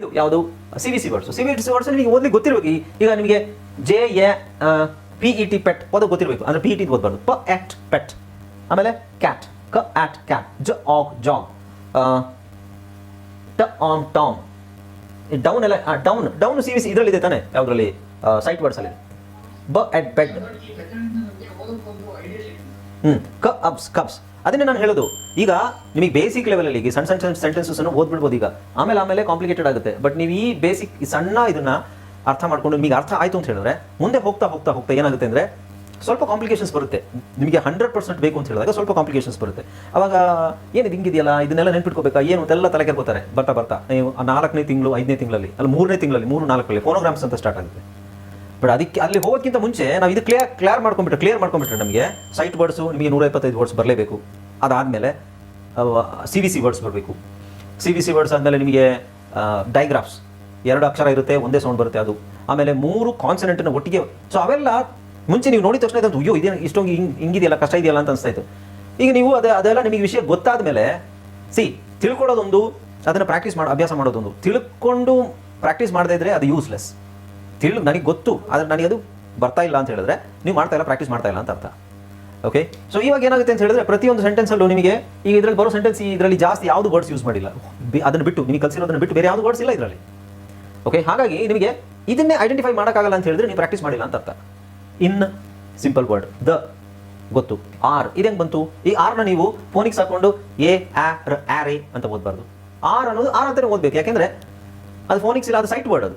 ಇದು ಯಾವುದು? C V C words C V C words ನಿಮಗೆ ಓದ್ಲಿಕ್ಕೆ ಗೊತ್ತಿರಬೇಕು. ಈಗ ನಿಮಗೆ J A P E T pet ಪದ ಗೊತ್ತಿರಬೇಕು. ಅಂದರೆ ಪಿ ಇ ಟಿ ಓದಬಾರ್ದು. ಪ ಆಟ್ ಪೆಟ್ ಆಮೇಲೆ ಕ್ಯಾಟ್ ಕ ಆಟ್ ಕ್ಯಾಟ್ ಜ ಆಕ್ ಜಾಗ್ ಟ ಆನ್ ಟಾಮ್ ಡೌನ್ ಎಲ್ಲ down down C V C ಇದರಲ್ಲಿದೆ ತಾನೆ? ಯಾವುದರಲ್ಲಿ? ಸೈಟ್ ವರ್ಡ್ಸಲ್ಲಿ ಬ ಎಟ್ ಬೆಡ್ ಹ್ಮ್. ಕ ಅಬ್ಸ್ ಕಬ್ಸ್ ಅದನ್ನೇ ನಾನು ಹೇಳೋದು. ಈಗ ನಿಮಗೆ ಬೇಸಿಕ್ ಲೆವೆಲಲ್ಲಿ ಈಗ ಸಣ್ಣ ಸಣ್ಣ ಸೆಂಟೆನ್ಸಸ್ ಅನ್ನು ಓದ್ಬಿಡ್ಬೋದು ಈಗ. ಆಮೇಲೆ ಆಮೇಲೆ ಕಾಂಪ್ಲಿಕೇಟೆಡ್ ಆಗುತ್ತೆ. ಬಟ್ ನೀವು ಈ ಬೇಸಿಕ್ ಸಣ್ಣ ಇದನ್ನ ಅರ್ಥ ಮಾಡ್ಕೊಂಡು ನಿಮಗೆ ಅರ್ಥ ಆಯ್ತು ಅಂತ ಹೇಳಿದ್ರೆ, ಮುಂದೆ ಹೋಗ್ತಾ ಹೋಗ್ತಾ ಹೋಗ್ತಾ ಏನಾಗುತ್ತೆ ಅಂದ್ರೆ ಸ್ವಲ್ಪ ಕಾಂಪ್ಲಿಕೇಶನ್ಸ್ ಬರುತ್ತೆ. ನಿಮಗೆ ಹಂಡ್ರೆಡ್ ಪರ್ಸೆಂಟ್ ಬೇಕು ಅಂತ ಹೇಳಿದಾಗ ಸ್ವಲ್ಪ ಕಾಂಪ್ಲಿಕೇಶನ್ಸ್ ಬರುತ್ತೆ. ಅವಾಗ ಏನಿದು ಹಿಂಗಿದೆಯಲ್ಲ, ಇದನ್ನೆಲ್ಲ ನೆನ್ಪಿಟ್ಕೋಬೇಕಾ? ಏನು ಅಂತೆಲ್ಲ ತಲೆ ಕೆರ್ಕೋತಾರೆ ಬರ್ತಾ ಬರ್ತಾ. ನೀವು ನಾಲ್ಕನೇ ತಿಂಗಳು, ಐದನೇ ತಿಂಗಳಲ್ಲಿ, ಅಲ್ಲಿ ಮೂರನೇ ತಿಂಗಳಲ್ಲಿ, ಮೂರು ನಾಲ್ಕರಲ್ಲಿ ಫೋನೋಗ್ರಾಮ್ಸ್ ಅಂತ ಸ್ಟಾರ್ಟ್ ಆಗುತ್ತೆ. ಬಟ್ ಅದಕ್ಕೆ ಅಲ್ಲಿ ಹೋಗೋಕ್ಕಿಂತ ಮುಂಚೆ ನಾವು ಇದು ಕ್ಲಿಯರ್ ಕ್ಲಿಯರ್ ಮಾಡ್ಕೊಂಡ್ಬಿಟ್ರೆ ಕ್ಲಿಯರ್ ಮಾಡ್ಕೊಂಬಿಟ್ರೆ ನಮಗೆ ಸೈಟ್ ವರ್ಡ್ಸು ನಿಮಗೆ ನೂರ ಇಪ್ಪತ್ತೈದು ವರ್ಡ್ಸ್ ಬರಲೇಬೇಕು. ಅದಾದಮೇಲೆ ಸಿ ವಿ ಸಿ ವರ್ಡ್ಸ್ ಬರಬೇಕು. ಸಿ ವಿ ಸಿ ವರ್ಡ್ಸ್ ಆದಮೇಲೆ ನಿಮಗೆ ಡೈಗ್ರಾಫ್ಸ್ ಎರಡು ಅಕ್ಷರ ಇರುತ್ತೆ, ಒಂದೇ ಸೌಂಡ್ ಬರುತ್ತೆ ಅದು. ಆಮೇಲೆ ಮೂರು ಕಾನ್ಸನೆಂಟನ್ನು ಒಟ್ಟಿಗೆ ಸೊ ಅವೆಲ್ಲ ಮುಂಚೆ ನೀವು ನೋಡಿದ ತಕ್ಷಣ ಅಯ್ಯೋ, ಇದೇನು ಇಷ್ಟೊಂದು ಹಿಂಗೆ, ಹಿಂಗಿದೆಯಲ್ಲ, ಕಷ್ಟ ಇದೆಯಲ್ಲ ಅಂತ ಅನಿಸ್ತಾ ಇತ್ತು. ಈಗ ನೀವು ಅದೇ, ಅದೆಲ್ಲ ನಿಮಗೆ ವಿಷಯ ಗೊತ್ತಾದ ಮೇಲೆ ಸಿ ತಿಳ್ಕೊಳ್ಳೋದೊಂದು, ಅದನ್ನು ಪ್ರಾಕ್ಟೀಸ್ ಮಾಡಿ, ಅಭ್ಯಾಸ ಮಾಡೋದೊಂದು. ತಿಳ್ಕೊಂಡು ಪ್ರಾಕ್ಟೀಸ್ ಮಾಡದೇ ಇದ್ರೆ ಅದು ಯೂಸ್ಲೆಸ್ ತಿಳು ನನಗೆ ಗೊತ್ತು, ಆದರೆ ನನಗೆ ಅದು ಬರ್ತಾ ಇಲ್ಲ ಅಂತ ಹೇಳಿದ್ರೆ ನೀವು ಮಾಡ್ತಾ ಇಲ್ಲ ಪ್ರಾಕ್ಟೀಸ್ ಮಾಡ್ತಾ ಇಲ್ಲ ಅಂತ ಅರ್ಥ. ಓಕೆ ಸೊ ಇವಾಗ ಏನಾಗುತ್ತೆ ಅಂತ ಹೇಳಿದ್ರೆ ಪ್ರತಿಯೊಂದು ಸೆಂಟೆನ್ಸಲ್ಲೂ ನಿಮಗೆ ಈಗ ಇದರಲ್ಲಿ ಬರೋ ಸೆಂಟೆನ್ಸ್ ಇದರಲ್ಲಿ ಜಾಸ್ತಿ ಯಾವುದು ವರ್ಡ್ಸ್ ಯೂಸ್ ಮಾಡಿಲ್ಲ. ಅದನ್ನು ಬಿಟ್ಟು, ನಿಮಗೆ ಕಲಿಸಿರೋದನ್ನು ಬಿಟ್ಟು ಬೇರೆ ಯಾವುದು ವರ್ಡ್ಸ್ ಇಲ್ಲ ಇದರಲ್ಲಿ. ಓಕೆ ಹಾಗಾಗಿ ನಿಮಗೆ ಇದನ್ನೇ ಐಡೆಂಟಿಫೈ ಮಾಡೋಕ್ಕಾಗಲ್ಲ ಅಂತ ಹೇಳಿದ್ರೆ ನೀವು ಪ್ರಾಕ್ಟೀಸ್ ಮಾಡಿಲ್ಲ ಅಂತ ಅರ್ಥ. ಇನ್ ಸಿಂಪಲ್ ವರ್ಡ್ ದ ಗೊತ್ತು. ಆರ್ ಇದೆಂಗ್ ಬಂತು? ಈ ಆರ್ನ ನೀವು ಫೋನಿಗೆ ಹಾಕೊಂಡು ಎ ಆರ್ ಆರ್ ಎ ಅಂತ ಓದಬಾರ್ದು. ಆರ್ ಅನ್ನೋದು ಆರ್ ಅಂತಾನೆ ಓದಬೇಕು. ಯಾಕೆಂದರೆ ಅದು ಫೋನಿಕ್ಸ್ ಇಲ್ಲ, ಅದು ಸೈಟ್ ವರ್ಡ್ ಅದು.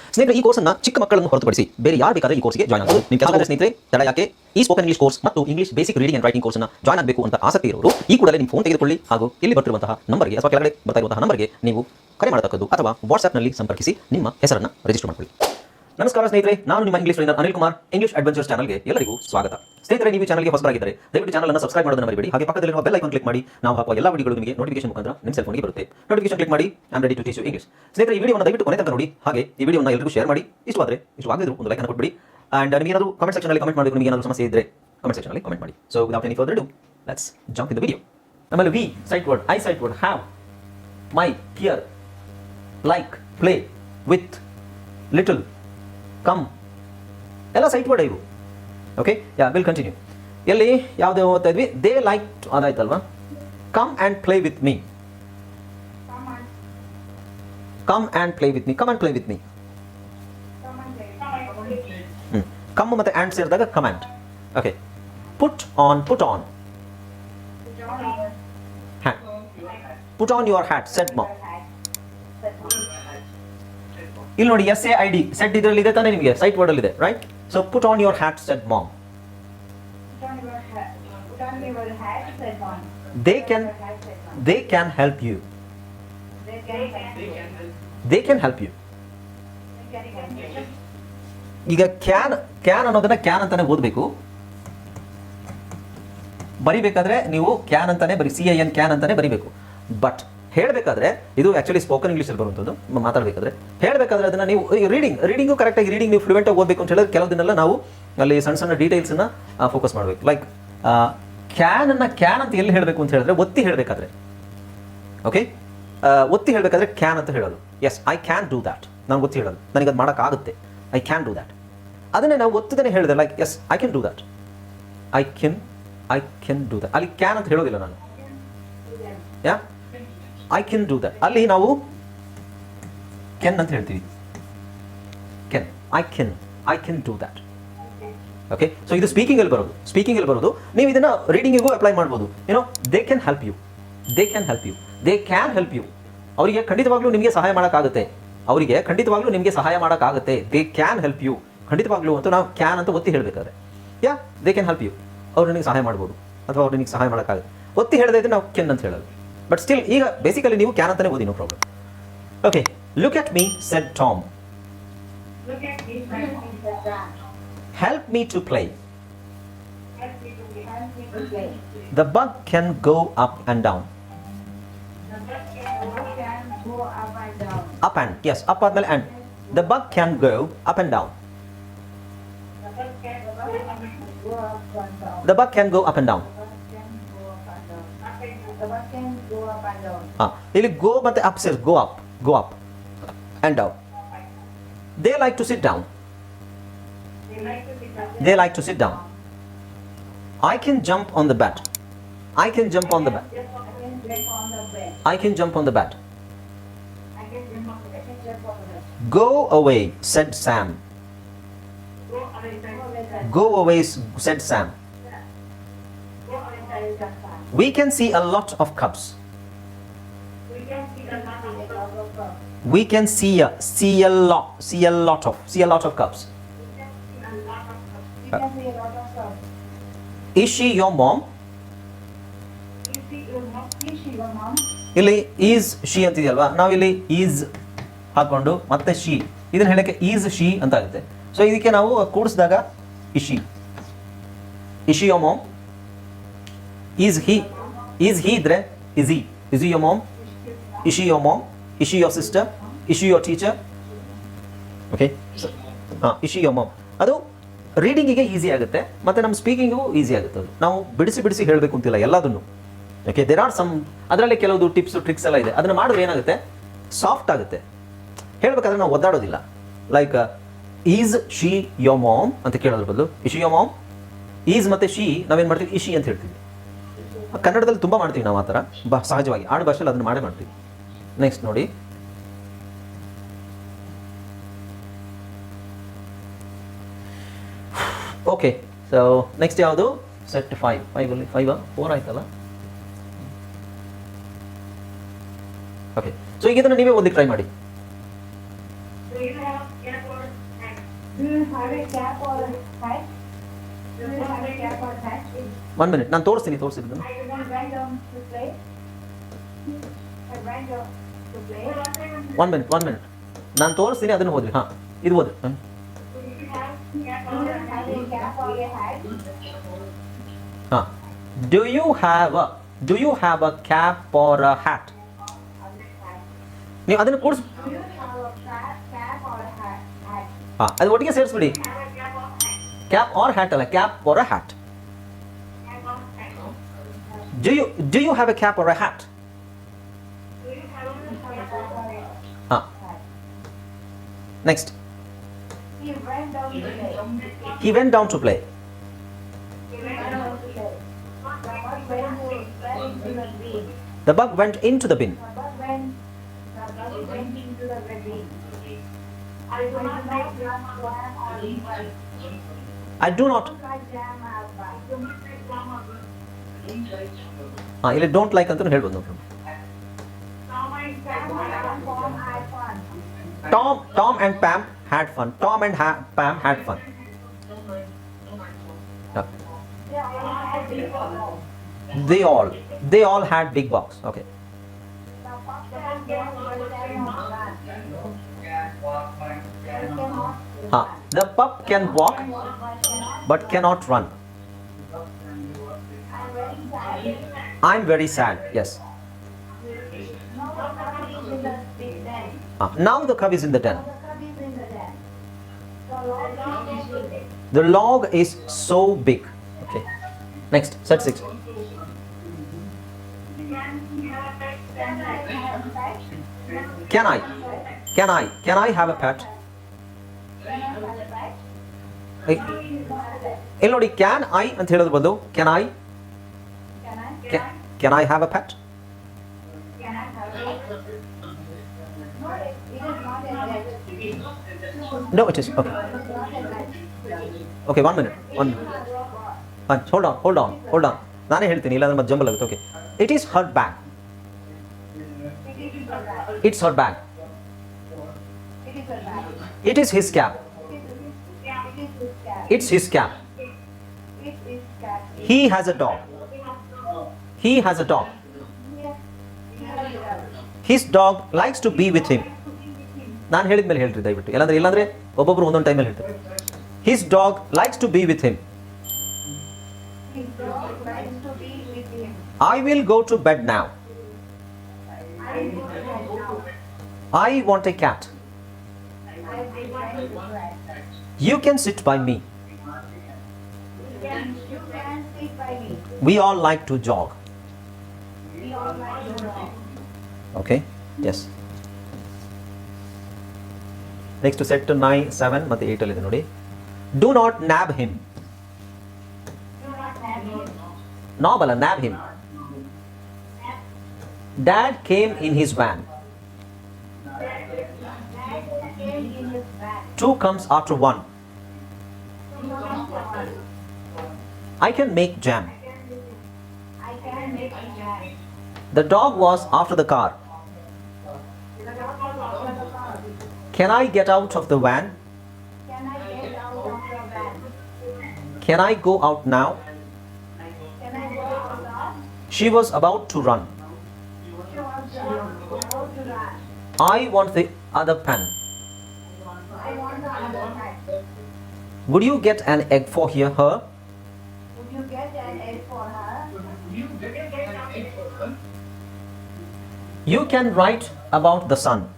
ಸ್ನೇಹಿತರೆ, ಈ ಕೋರ್ಸ್ನ ಚಿಕ್ಕ ಮಕ್ಕಳನ್ನು ಹೊರತುಪಡಿಸಿ ಬೇರೆ ಯಾರು ಬೇಕಾದ್ರೆ ಈ ಕೋರ್ಸ್ಗೆ ಜಾಯ್ನ್ ಆಗಬಹುದು ನಿಮ್ಮ ಕೆಲಸ ಸ್ನೇಹಿತರೆ, ತಡ ಯಾಕೆ? ಈ ಸ್ಪೋಕನ್ ಇಂಗ್ಲಿಷ್ ಕೋರ್ಸ್ ಮತ್ತು English basic reading and writing ಕೋರ್ಸ್ನ ಜಾಯ್ನ್ ಆಗಬೇಕು ಅಂತ ಆಸಕ್ತಿ ಇರೋರು, ಈ ಕೂಡಲೇ ನಿಮ್ಮ ಫೋನ್ ತೆಗೆದುಕೊಳ್ಳಿ ಹಾಗೂ ಇಲ್ಲಿ ಬರ್ತಿರುವಂತಹ ನಂಬರ್ಗೆ ಅಥವಾ ಕೆಳಗಡೆ ಬರ್ತಾ ಇರುವಂತಹ ನಂಬರ್ಗೆ ನೀವು ಕರೆ ಮಾಡತಕ್ಕದ್ದು ಅಥವಾ ವಾಟ್ಸ್ಆಪ್ನಲ್ಲಿ ಸಂಪರ್ಕಿಸಿ ನಿಮ್ಮ ಹೆಸರನ್ನು ರಿಜಿಸ್ಟರ್ ಮಾಡಿಕೊಳ್ಳಿ. ನಮಸ್ಕಾರ ಸ್ನೇಹಿತರೆ, ನಾನು ನಿಮ್ಮ English trainer Anil Kumar English adventures ಚಾನಲ್ಗೆ ಎಲ್ಲರಿಗೂ ಸ್ವಾಗತ. ಸ್ನೇಹಿತರೆ, ನೀವು ಚಾನಲ್ಗೆ ಹೊಸಬರಾಗಿದ್ದರೆ, ದಯವಿಟ್ಟು ಚಾನಲ್ ಅನ್ನು ಸಬ್ಸ್ಕ್ರೈಬ್ ಮಾಡೋದನ್ನ ಮರಿಬೇಡಿ. ಹಾಗೆ ಪಕ್ಕದಲ್ಲಿರುವ ಬೆಲ್ ಐಕಾನ್ ಕ್ಲಿಕ್ ಮಾಡಿ, ನಾವು ಹಾಕುವ ಎಲ್ಲ ವಿಡಿಯೋಗಳು ನಿಮಗೆ ನೋಟಿಫಿಕೇಶನ್ ಮುಖಾಂತರ ನಿಮ್ಮ ಸೆಲ್ ಫೋನ್ಗೆ ಬರುತ್ತೆ. ನೋಟಿಫಿಕೇಶನ್ ಕ್ಲಿಕ್ ಮಾಡಿ am ready to teach English ಸ್ನೇಹಿತರೆ, ಈ ವಿಡಿಯೋನ ದಯವಿಟ್ಟು ಕೊನೆ ತನಕ ನೋಡಿ. ಹಾಗೆ ಈ ವಿಡಿಯೋನ ಎಲ್ಲರಿಗೂ ಶೇರ್ ಮಾಡಿ. ಇಷ್ಟವಾದರೆ ಇಷ್ಟವಾಗಿದ್ರು ಒಂದು ಲೈಕ್ ಅನ್ನು ಕೊಟ್ಬಿಡಿ. ಅಂಡ್ ನಿಮಗೆ ಏನಾದರೂ ಕಮೆಂಟ್ ಸೆಕ್ಷನ್ ಅಲ್ಲಿ ಕಮೆಂಟ್ ಮಾಡಬೇಕು, ನಿಮಗೆ ಏನಾದರೂ ಸಮಸ್ಯೆ ಇದ್ದರೆ ಕಮೆಂಟ್ ಸೆಕ್ಷನ್ ಅಲ್ಲಿ ಕಮೆಂಟ್ ಮಾಡಿ. So without any further do let's jump in the video ಆಮೇಲೆ we sight word I sight word have my here like play with little come. ಎಲ್ಲ ಸೈಟ್ ವರ್ಡ್ ಇವು. ಓಕೆ ಯಾ ವಿಲ್ ಕಂಟಿನ್ಯೂ ಎಲ್ಲಿ ಯಾವುದೇ ಓದ್ತಾ ಇದ್ವಿ? They like ಅದಾಯ್ತಲ್ವಾ? Come and play with me come and play with me come and play with me come ಮತ್ತೆ and ಸೇರಿದಾಗ come and okay put on put on put on your hat said mom ಇಲ್ಲಿ ನೋಡಿ S A I D said ಇದರಲ್ಲಿ ಇದೆ ತಾನೇ ನಿಮಗೆ? Sight word ಅಲ್ಲಿ ಇದೆ right so put on your hat said mom they can they can help you they can help you ಈಗ can can ಅನ್ನೋದನ್ನ ಕ್ಯಾನ್ ಅಂತಾನೆ ಓದಬೇಕು. ಬರಿಬೇಕಾದ್ರೆ ನೀವು ಕ್ಯಾನ್ ಅಂತಾನೆ ಬರಿ ಸಿ ಐ ಎನ್ ಕ್ಯಾನ್ ಅಂತಾನೆ ಬರಿಬೇಕು. ಬಟ್ ಹೇಳಬೇಕಾದ್ರೆ, ಇದು ಆಕ್ಚುಲಿ ಸ್ಪೋಕನ್ ಇಂಗ್ಲೀಷಲ್ಲಿ ಬರುವಂಥದ್ದು ಮಾತಾಡಬೇಕಾದ್ರೆ. ಹೇಳಬೇಕಾದ್ರೆ ಅದನ್ನ ನೀವು ರೀಡಿಂಗ್ ರೀಡಿಂಗು ಕರೆಕ್ಟಾಗಿ ರೀಡಿಂಗ್ ನೀವು ಫ್ಲೂಯೆಂಟಾಗಿ ಓದಬೇಕು ಅಂತ ಹೇಳಿದ್ರೆ ಕೆಲವುದನ್ನೆಲ್ಲ ನಾವು ಅಲ್ಲಿ ಸಣ್ಣ ಸಣ್ಣ ಡೀಟೇಲ್ಸನ್ನು ಫೋಕಸ್ ಮಾಡಬೇಕು. ಲೈಕ್ ಕ್ಯಾನ್ ಅನ್ನ ಕ್ಯಾನ್ ಅಂತ ಎಲ್ಲಿ ಹೇಳಬೇಕು ಅಂತ ಹೇಳಿದ್ರೆ ಒತ್ತಿ ಹೇಳಬೇಕಾದ್ರೆ. ಓಕೆ ಒತ್ತಿ ಹೇಳಬೇಕಾದ್ರೆ ಕ್ಯಾನ್ ಅಂತ ಹೇಳೋದು. Yes I can do that ನಾನು ಒತ್ತಿ ಹೇಳೋದು. ನನಗೆ ಅದು ಮಾಡೋಕ್ಕಾಗುತ್ತೆ. ಐ ಕ್ಯಾನ್ ಡೂ ದ್ಯಾಟ್ ಅದನ್ನೇ ನಾವು ಒತ್ತದೇ ಹೇಳಿದೆ like yes I can do that I can I can do that ಅಲ್ಲಿ ಕ್ಯಾನ್ ಅಂತ ಹೇಳೋದಿಲ್ಲ ನಾನು. Yeah I can do that ಅಲ್ಲಿ ನಾವು ಕೆನ್ ಅಂತ ಹೇಳ್ತೀವಿ. Can I can I can do that okay so ಇದು ಸ್ಪೀಕಿಂಗಲ್ಲಿ ಬರೋದು. ಸ್ಪೀಕಿಂಗಲ್ಲಿ ಬರೋದು. ನೀವು ಇದನ್ನ ರೀಡಿಂಗಿಗೂ ಅಪ್ಲೈ ಮಾಡ್ಬೋದು. ಏನೋ they can help you they can help you they can help you ಅವರಿಗೆ ಖಂಡಿತವಾಗ್ಲೂ ನಿಮಗೆ ಸಹಾಯ ಮಾಡೋಕ್ಕಾಗುತ್ತೆ. ಅವರಿಗೆ ಖಂಡಿತವಾಗ್ಲೂ ನಿಮಗೆ ಸಹಾಯ ಮಾಡೋಕ್ಕಾಗುತ್ತೆ. ದೇ ಕ್ಯಾನ್ ಹೆಲ್ಪ್ ಯು ಖಂಡಿತವಾಗ್ಲೂ ಅಂತ ನಾವು ಕ್ಯಾನ್ ಅಂತ ಒತ್ತಿ ಹೇಳಬೇಕಾದ್ರೆ. Yeah they can help you ಅವ್ರು ನಿಮಗೆ ಸಹಾಯ ಮಾಡ್ಬೋದು. ಅಥವಾ ಅವ್ರು ನಿಮಗೆ ಸಹಾಯ ಮಾಡೋಕ್ಕಾಗುತ್ತೆ. ಒತ್ತಿ ಹೇಳದೇ ಇದ್ರೆ ನಾವು ಕೆನ್ ಅಂತ ಹೇಳೋದು. ಬಟ್ ಸ್ಟಿಲ್ ಈಗ ಬೇಸಿಕಲಿ ನೀವು ಕ್ಯಾನ್ ಅಂತಾನೆ ಓದಿ no problem okay look at me said Tom Look at me, my feet are down. Help me to play Help me to help me to play. The bug can go up and down The bus can up and down. Up and S up ಆದ್ಮೇಲೆ and the bug can go up and down The bus can go up and down. ಹಾಂ ಇಲ್ಲಿ go ಮತ್ತು up stairs go up go up and down they like to sit down They like to sit down. They like to sit down I can jump on the bed I can jump on the bed Just I can jump on the bed. I can jump on the bed I can jump on the I can jump on the bed. Go away said Sam Go away, sir. Go away, sir. Go away said Sam Go away, sir. It's just fine. We can see a lot of cups. We can see a see a lot see a lot of see a lot of cups. is she your mom. Is she your? ಇಲ್ಲಿ is she ಅಂತಿದೆಯಲ್ವಾ ನಾವು ಇಲ್ಲಿ is ಹಾಕೊಂಡು ಮತ್ತೆ she ಇದನ್ನ ಹೇಳಕ್ಕೆ is she ಅಂತ ಆಗುತ್ತೆ ಸೊ ಇದಕ್ಕೆ ನಾವು ಕೂಡಿಸಿದಾಗ is she is she your mom is he is he ಇದ್ರೆ is is your is she your mom is she sister? Sister she your teacher okay ಹಾಂ. ಇಶಿ ಯೋ ಮಮ್ ಅದು ರೀಡಿಂಗಿಗೆ easy ಆಗುತ್ತೆ ಮತ್ತು ನಮ್ಮ ಸ್ಪೀಕಿಂಗಿಗೂ ಈಸಿ ಆಗುತ್ತೆ ಅದು. ನಾವು ಬಿಡಿಸಿ ಬಿಡಿಸಿ ಹೇಳಬೇಕು ಅಂತಿಲ್ಲ ಎಲ್ಲದನ್ನು. ಓಕೆ ದೇರ್ ಆರ್ ಸಮ್ ಅದರಲ್ಲಿ ಕೆಲವು ಟಿಪ್ಸು ಟ್ರಿಕ್ಸ್ ಎಲ್ಲ ಇದೆ. ಅದನ್ನು ಮಾಡಿದ್ರೆ ಏನಾಗುತ್ತೆ? ಸಾಫ್ಟ್ ಆಗುತ್ತೆ. ಹೇಳಬೇಕಾದ್ರೆ ನಾವು ಒದ್ದಾಡೋದಿಲ್ಲ. Like is she your mom ಅಂತ ಕೇಳೋದ್ರ ಬದಲು is she your mom is ಮತ್ತು ಶಿ ನಾವೇನು ಮಾಡ್ತೀವಿ? ಇಶಿ ಅಂತ ಹೇಳ್ತೀವಿ. ಕನ್ನಡದಲ್ಲಿ ತುಂಬ ಮಾಡ್ತೀವಿ ನಾವು ಆ ಥರ. ಬಾ ಸಹಜವಾಗಿ. ಆಡು ಭಾಷೆಯಲ್ಲಿ ಅದನ್ನು ಮಾಡೇ ಮಾಡ್ತೀವಿ. ನೆಕ್ಸ್ಟ್ ನೋಡಿ. ಓಕೆ ಸೊ ನೆಕ್ಸ್ಟ್ ಯಾವುದು? ಸೆಟ್ ಫೈವ್ ಫೈವಲ್ಲಿ ಫೈವಾ ಫೋರ್ ಆಯ್ತಲ್ಲ? ಓಕೆ ಸೊ ಈಗ ಇದನ್ನು ನೀವೇ ಒಂದ್ ಟ್ರೈ ಮಾಡಿ. ಒನ್ ಮಿನಿಟ್ ನಾನು ತೋರಿಸ್ತೀನಿ ತೋರಿಸಿದ್ದನ್ನು ಒನ್ ಮಿನಿಟ್ ಒನ್ ಮಿನಿಟ್ ನಾನು ತೋರಿಸ್ತೀನಿ ಅದನ್ನು ಓದ್ರಿ ಹಾಂ ಇದು ಓದ್ರಿ ಹ್ಮ್. Do you have cap or a hat? a cap or a hat? ಹಾಂ do you have a do you have a cap or a hat ನೀವು ಅದನ್ನು ಕೂಡಿಸ್ Do you have a cap, cap or a hat? Hat. ಹಾಂ ಅದು ಒಟ್ಟಿಗೆ ಸೇರಿಸ್ಬಿಡಿ Have a cap or hat? Cap or hat ಅಲ್ಲ cap or a hat Cap or hat? Do you do you have a cap or a hat Next He went down to play. He went down to play He went down to play. The bus went to- went into the the bin. Bug went into the bin The bus went, the Tom, Tom and Pam had fun. Tom and ha- Pam had fun. They all, they all had big box. Okay. Huh. The pup can walk but cannot run. I'm very sad. Yes. den. ನಾವು the cub is in the den Now the puppy is in the den. The log is big. The log is so big okay next set six Can I have a pet? Can I can I can I have a pet Can I have a pet? ಇಲ್ಲಿ ನೋಡಿ can I ಅಂತ ಹೇಳೋದ್ರ ಬದಲು can I Can I? Can I have a pet a pet. No it is okay It is not a pet. Okay one minute one hold on hold on hold on ನಾನೇ ಹೇಳ್ತೀನಿ ಇಲ್ಲಾಂದ್ರೆ ಮತ್ತೆ jumble ಆಗುತ್ತೆ okay it is her bag It is a bag. It's her bag It is a bag. It is his cab It is yeah, it is his cat. It's his cab It is cat. He has a dog he has a dog Yes. He has a dog. His dog likes to be with him ನಾನು ಹೇಳಿದ ಮೇಲೆ ಹೇಳ್ರಿ ದಯವಿಟ್ಟು ಇಲ್ಲಾಂದ್ರೆ ಇಲ್ಲಾಂದ್ರೆ ಒಬ್ಬೊಬ್ರು ಒಂದೊಂದು ಟೈಮಲ್ಲಿ ಹೇಳ್ತಾರೆ his dog likes to be with him His dog likes to be with him. I will go to bed now I will go to bed now. I want a cat I want a cat. You can sit by me You can, you can sit by me. We all like to jog We all like to walk. Okay yes next set nine seven ಮತ್ತು ಏಯ್ಟಲ್ಲಿದೆ ನೋಡಿ do not nab him Do not have him. Knob ಅಲ್ಲ nab him dad came in his van Dad came in his van. Two comes after one Two comes one. I can make jam I can make a jam. The dog was after the car Can I get out of the van? Can I get out of the van? Can I go out now? Can I go out now? She was about to run. I want the other pen. I want the other. Would you get an egg for here, her? Would you get an egg for her? You can write about the sun.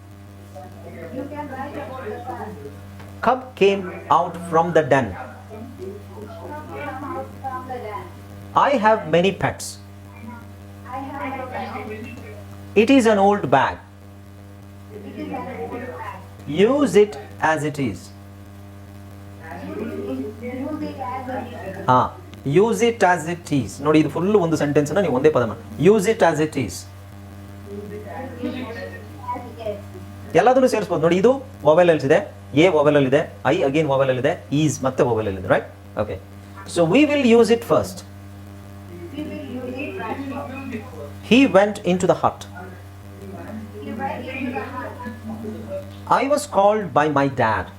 ಕಬ್ came out from the den. I have many pets. It is an old bag. Use it as a ಹಾ use it as it is ನೋಡಿ, ಇದು full ಒಂದು sentence ನೀವು ಒಂದೇ ಪದ use it as it is it is. ಎಲ್ಲದನ್ನು ಸೇರಿಸ್ಬೋದು ನೋಡಿ, ಇದು ಮೊಬೈಲ್ ಅಲ್ಲಿ ಇದೆ ಎ ಮೊಬೈಲ್ ಅಲ್ಲಿ ಇದೆ ಐ ಅಗೇನ್ ಮೊಬೈಲ್ ಅಲ್ಲಿ ಇದೆ ಈಸ್ ಮತ್ತೆ ಮೊಬೈಲ್ ಅಲ್ಲಿ ಇದೆ right okay so we will use it first We will use it first. He went into the hut He went into the hut. I was called by my dad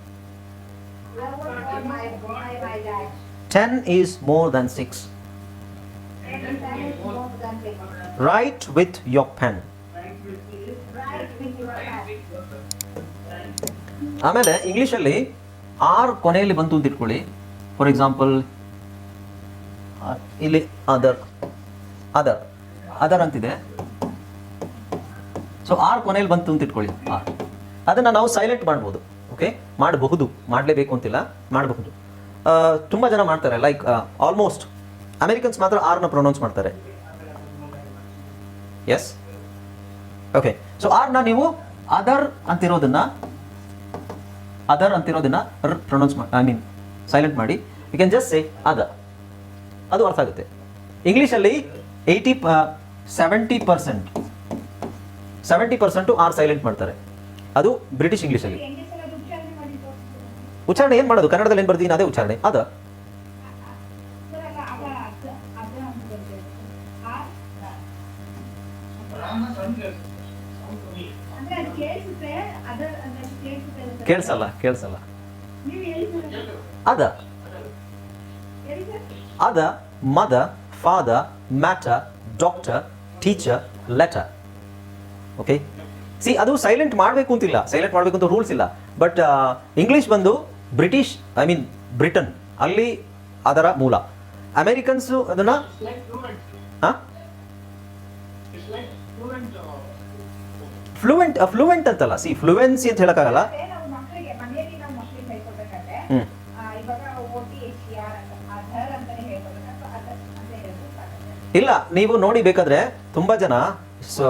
I was called my, by my dad. Ten is more than six And ten is more than six. Write with your pen ಆಮೇಲೆ ಇಂಗ್ಲೀಷಲ್ಲಿ R ಕೊನೆಯಲ್ಲಿ ಬಂತು ಅಂತ ಇಟ್ಕೊಳ್ಳಿ. For example ಇಲ್ಲಿ other other other ಅಂತಿದೆ. So R ಕೊನೆಯಲ್ಲಿ ಬಂತು ಅಂತ ಇಟ್ಕೊಳ್ಳಿ. ಆರ್ ಅದನ್ನು ನಾವು ಸೈಲೆಂಟ್ ಮಾಡ್ಬೋದು. ಓಕೆ ಮಾಡಬಹುದು. ಮಾಡಲೇಬೇಕು ಅಂತಿಲ್ಲ. ಮಾಡಬಹುದು. ತುಂಬ ಜನ ಮಾಡ್ತಾರೆ. ಲೈಕ್ ಆಲ್ಮೋಸ್ಟ್ ಅಮೆರಿಕನ್ಸ್ ಮಾತ್ರ ಆರ್ನ ಪ್ರೊನೌನ್ಸ್ ಮಾಡ್ತಾರೆ. ಎಸ್ ಓಕೆ ಸೊ ಆರ್ನ ನೀವು ಅದರ್ ಅಂತಿರೋದನ್ನ ಅದರ್ ಅಂತಿರೋದನ್ನ ಪ್ರೊನೌನ್ಸ್ ಮಾಡಿ ಐ ಮೀನ್ ಸೈಲೆಂಟ್ ಮಾಡಿ. You can just say other ಅದು ಅರ್ಥ ಆಗುತ್ತೆ. ಇಂಗ್ಲೀಷಲ್ಲಿ eighty seventy percent seventy percent R silent ಮಾಡ್ತಾರೆ. ಅದು ಬ್ರಿಟಿಷ್ ಇಂಗ್ಲೀಷಲ್ಲಿ ಉಚ್ಚಾರಣೆ ಏನು ಮಾಡೋದು? ಕನ್ನಡದಲ್ಲಿ ಏನು ಬರ್ತೀನಿ ಅದೇ ಉಚ್ಚಾರಣೆ. ಅದ ಕೇಳಿಸಲ್ಲ ಕೇಳಿಸಲ್ಲ. ಅದ. ಅದ ಮದ father matter doctor teacher letter okay see ಅದು ಸೈಲೆಂಟ್ ಮಾಡಬೇಕು ಅಂತಿಲ್ಲ. ಸೈಲೆಂಟ್ ಮಾಡಬೇಕು ಅಂತ ರೂಲ್ಸ್ ಇಲ್ಲ. ಬಟ್ ಇಂಗ್ಲಿಷ್ ಬಂದು ಬ್ರಿಟಿಷ್ ಐ ಮೀನ್ ಬ್ರಿಟನ್ ಅಲ್ಲಿ ಅದರ ಮೂಲ. ಅಮೇರಿಕನ್ಸು ಅದನ್ನ? ಹಾಂ ಫ್ಲೂಯೆಂಟ್ ಫ್ಲೂಯೆಂಟ್ ಅಂತಲ್ಲ. ಸಿ ಫ್ಲೂಯೆನ್ಸಿ ಅಂತ ಹೇಳಕ್ಕಾಗಲ್ಲ ಅದೇ ನಾವು ಮಕ್ಕಳಿಗೆ ಮನೆಯಲ್ಲಿ ನಾವು ಮಕ್ಕಳಿಗೆ ಹೇಳ್ಕೊಡ್ಬೇಕಾದ್ರೆ ಹ್ಮ್. ಆ, ಇವಾಗ ಓ ಟಿ ಎಚ್ ಆರ್ ಅಂತ ಅಧರ್ ಅಂತಾನೆ ಹೇಳ್ಕೊಡ್ಬೇಕು ಅದ ಅಂತ ಹೇಳಿದ್ರೆ ಸಾಕಾಗುತ್ತೆ. ಇಲ್ಲ, ನೀವು ನೋಡಿ ಬೇಕಾದ್ರೆ ತುಂಬಾ ಜನ ಸೊ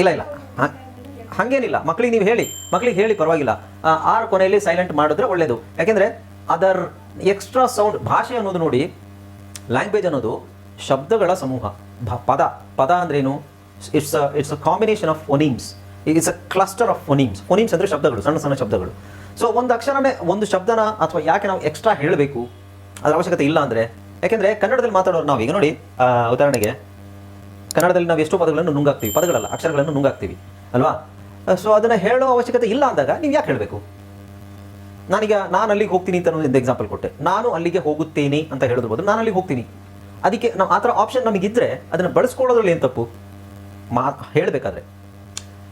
ಇಲ್ಲ ಇಲ್ಲ. ಹಂಗೇನಿಲ್ಲ. ಮಕ್ಳಿಗೆ ನೀವು ಹೇಳಿ. ಮಕ್ಳಿಗೆ ಹೇಳಿ, ಪರವಾಗಿಲ್ಲ. ಆರ್ ಕೊನೆಯಲ್ಲಿ ಸೈಲೆಂಟ್ ಮಾಡಿದ್ರೆ ಒಳ್ಳೇದು. ಯಾಕೆಂದ್ರೆ ಅದರ್ ಎಕ್ಸ್ಟ್ರಾ ಸೌಂಡ್ ಭಾಷೆ ಅನ್ನೋದು ನೋಡಿ ಲ್ಯಾಂಗ್ವೇಜ್ ಅನ್ನೋದು ಶಬ್ದಗಳ ಸಮೂಹ. ಪದ. ಪದ ಅಂದ್ರೇನು it's it's a combination of phonemes it's a cluster of phonemes ಒನಿಮ್ಸ್ ಅಂದ್ರೆ ಶಬ್ದಗಳು, ಸಣ್ಣ ಸಣ್ಣ ಶಬ್ದಗಳು. ಸೊ ಒಂದು ಅಕ್ಷರನೇ, ಒಂದು ಶಬ್ದನ ಅಥವಾ ಯಾಕೆ ನಾವು ಎಕ್ಸ್ಟ್ರಾ ಹೇಳಬೇಕು? ಅದರ ಅವಶ್ಯಕತೆ ಇಲ್ಲ ಅಂದ್ರೆ, ಯಾಕೆಂದ್ರೆ ಕನ್ನಡದಲ್ಲಿ ಮಾತಾಡೋರು ನಾವು ಈಗ ನೋಡಿ ಉದಾಹರಣೆಗೆ ಕನ್ನಡದಲ್ಲಿ ನಾವು ಎಷ್ಟು ಪದಗಳನ್ನು ನುಂಗಾಕ್ತೀವಿ, ಪದಗಳಲ್ಲ, ಅಕ್ಷರಗಳನ್ನು ನುಂಗಾಕ್ತೀವಿ, ಅಲ್ವಾ? ಸೊ ಅದನ್ನ ಹೇಳೋ ಅವಶ್ಯಕತೆ ಇಲ್ಲ ಅಂದಾಗ ನೀವು ಯಾಕೆ ಹೇಳಬೇಕು? ನಾನೀಗ ನಾನು ಅಲ್ಲಿಗೆ ಹೋಗ್ತೀನಿ ಅಂತ ಒಂದು ಎಕ್ಸಾಂಪಲ್ ಕೊಟ್ಟೆ. ನಾನು ಅಲ್ಲಿಗೆ ಹೋಗುತ್ತೇನೆ ಅಂತ ಹೇಳೋದ್ರ ಬದಲು ನಾನು ಅಲ್ಲಿಗೆ ಹೋಗ್ತೀನಿ. ಅದಕ್ಕೆ ನಾವು ಆ ಥರ ಆಪ್ಷನ್ ನಮಗಿದ್ದರೆ ಅದನ್ನು ಬಳಸ್ಕೊಳ್ಳೋದ್ರಲ್ಲಿ ಏನು ತಪ್ಪು? ಮಾ, ಹೇಳಬೇಕಾದ್ರೆ.